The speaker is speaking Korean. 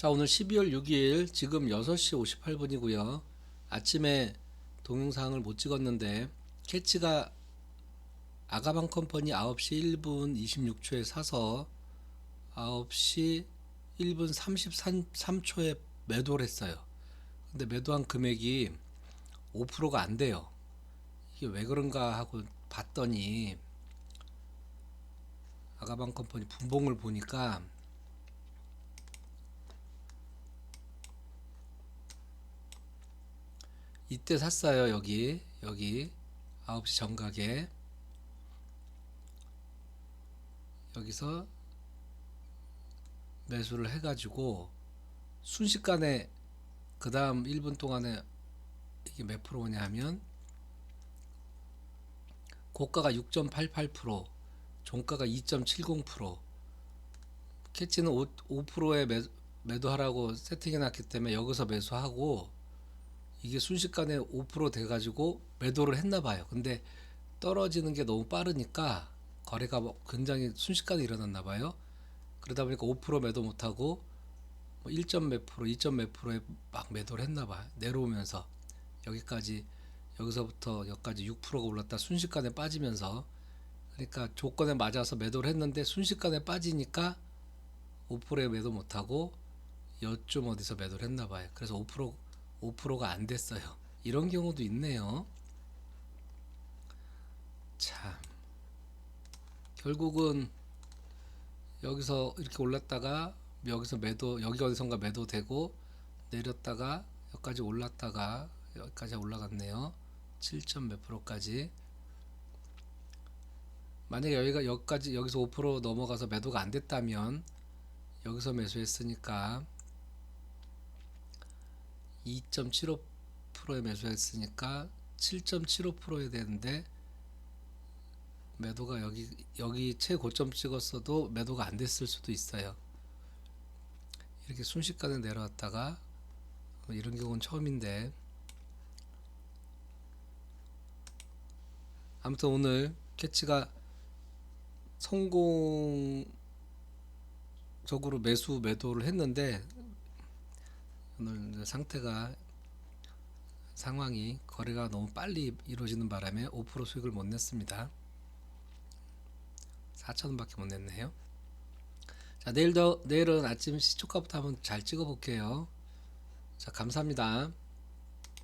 자, 오늘 12월 6일 지금 6시 58분이고요. 아침에 동영상을 못 찍었는데 캐치가 아가방 컴퍼니 9시 1분 26초에 사서 9시 1분 33초에 매도를 했어요. 근데 매도한 금액이 5%가 안 돼요. 이게 왜 그런가 하고 봤더니 아가방 컴퍼니 분봉을 보니까 이때 샀어요 여기. 여기. 9시 정각에. 여기서 매수를 해가지고 순식간에 그 다음 1분 동안에 이게 몇 프로냐 하면 고가가 6.88% 종가가 2.70% 캐치는 5, 5%에 매, 매도하라고 세팅해 놨기 때문에 여기서 매수하고 이게 순식간에 5% 돼가지고 매도를 했나 봐요. 근데 떨어지는 게 너무 빠르니까 거래가 뭐 굉장히 순식간에 일어났나 봐요. 그러다 보니까 5% 매도 못하고 뭐 1점 몇 프로, 2점 몇 프로에 막 매도를 했나 봐요. 내려오면서 여기까지 여기서부터 여기까지 6%가 올랐다 순식간에 빠지면서 그러니까 조건에 맞아서 매도를 했는데 순식간에 빠지니까 5%에 매도 못하고 여쯤 어디서 매도를 했나 봐요. 그래서 5% 5%가 안 됐어요. 이런 경우도 있네요. 참. 결국은 여기서 이렇게 올랐다가 여기서 매도 여기 어디선가 매도되고 내렸다가 여기까지 올랐다가 여기까지 올라갔네요. 7점 몇 프로까지. 만약에 여기가 여기까지 여기서 5% 넘어가서 매도가 안 됐다면 여기서 매수했으니까 2.75%에 매수했으니까 7.75%에 되는데 매도가 여기 여기 최고점 찍었어도 매도가 안 됐을 수도 있어요. 이렇게 순식간에 내려왔다가 뭐 이런 경우는 처음인데 아무튼 오늘 캐치가 성공적으로 매수 매도를 했는데 오늘 상태가 상황이 거래가 너무 빨리 이루어지는 바람에 5% 수익을 못 냈습니다. 4천원밖에 못 냈네요. 자 내일도 내일은 아침 시초가부터 한번 잘 찍어 볼게요. 자 감사합니다.